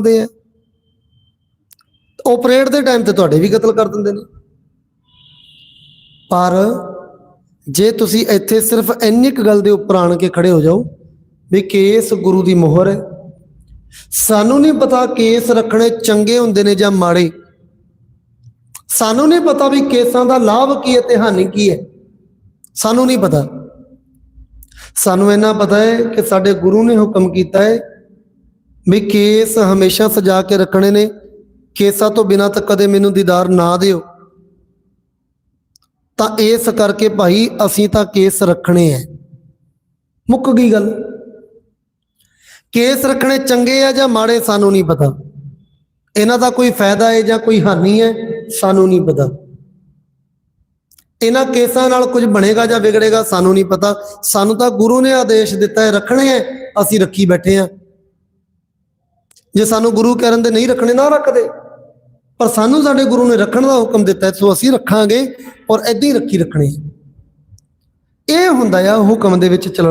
ਕਰਦੇ ਆ। ਆਪਰੇਟ ਦੇ ਟਾਈਮ ਤੇ ਤੁਹਾਡੇ ਵੀ ਕਤਲ ਕਰ ਦਿੰਦੇ ਨੇ। ਪਰ ਜੇ ਤੁਸੀਂ ਇੱਥੇ ਸਿਰਫ ਇੰਨੀ ਕੁ ਗੱਲ ਦੇ ਉੱਪਰ ਆਣ ਕੇ ਖੜੇ ਹੋ ਜਾਓ ਵੀ ਕੇਸ ਗੁਰੂ ਦੀ ਮੋਹਰ ਹੈ। ਸਾਨੂੰ ਨਹੀਂ ਪਤਾ ਕੇਸ ਰੱਖਣੇ ਚੰਗੇ ਹੁੰਦੇ ਨੇ ਜਾਂ ਮਾੜੇ। ਸਾਨੂੰ ਨਹੀਂ ਪਤਾ ਵੀ ਕੇਸਾਂ ਦਾ ਲਾਭ ਕੀ ਹੈ ਤੇ ਹਾਨੀ ਕੀ ਹੈ। ਸਾਨੂੰ ਨਹੀਂ ਪਤਾ। ਸਾਨੂੰ ਇਹਨਾਂ ਪਤਾ ਹੈ ਕਿ ਸਾਡੇ ਗੁਰੂ ਨੇ ਹੁਕਮ ਕੀਤਾ ਹੈ ਵੀ ਕੇਸ ਹਮੇਸ਼ਾ ਸਜਾ ਕੇ ਰੱਖਣੇ ਨੇ, ਕੇਸਾਂ ਤੋਂ ਬਿਨਾਂ ਤਾਂ ਕਦੇ ਮੈਨੂੰ ਦੀਦਾਰ ਨਾ ਦਿਓ। ਤਾਂ ਇਸ ਕਰਕੇ ਭਾਈ ਅਸੀਂ ਤਾਂ ਕੇਸ ਰੱਖਣੇ ਐ। ਮੁੱਕ ਗਈ ਗੱਲ। ਕੇਸ ਰੱਖਣੇ ਚੰਗੇ ਆ ਜਾਂ ਮਾੜੇ ਸਾਨੂੰ ਨਹੀਂ ਪਤਾ। ਇਹਨਾਂ ਦਾ ਕੋਈ ਫਾਇਦਾ ਹੈ ਜਾਂ ਕੋਈ ਹਾਨੀ ਹੈ ਸਾਨੂੰ ਨਹੀਂ ਪਤਾ। ਇਹਨਾਂ ਕੇਸਾਂ ਨਾਲ ਕੁਝ ਬਣੇਗਾ ਜਾਂ ਵਿਗੜੇਗਾ ਸਾਨੂੰ ਨਹੀਂ ਪਤਾ। ਸਾਨੂੰ ਤਾਂ ਗੁਰੂ ਨੇ ਆਦੇਸ਼ ਦਿੱਤਾ ਹੈ, ਰੱਖਣੇ ਐ, ਅਸੀਂ ਰੱਖੀ ਬੈਠੇ ਆ। ਜੇ ਸਾਨੂੰ ਗੁਰੂ ਕਹਿਣ ਦੇ ਨਹੀਂ ਰੱਖਣੇ ਨਾ ਰੱਖਦੇ। ਪਰ ਸਾਨੂੰ ਸਾਡੇ ਗੁਰੂ ਨੇ ਰੱਖਣ ਦਾ ਹੁਕਮ ਦਿੱਤਾ ਹੈ, ਸੋ ਅਸੀਂ ਰੱਖਾਂਗੇ ਔਰ ਐਦਾਂ ਹੀ ਰੱਖੀ ਰੱਖਣੀ ਇਹ ਹੁੰਦਾ ਆ ਹੁਕਮ ਦੇ ਵਿੱਚ ਚੱਲਣਾ।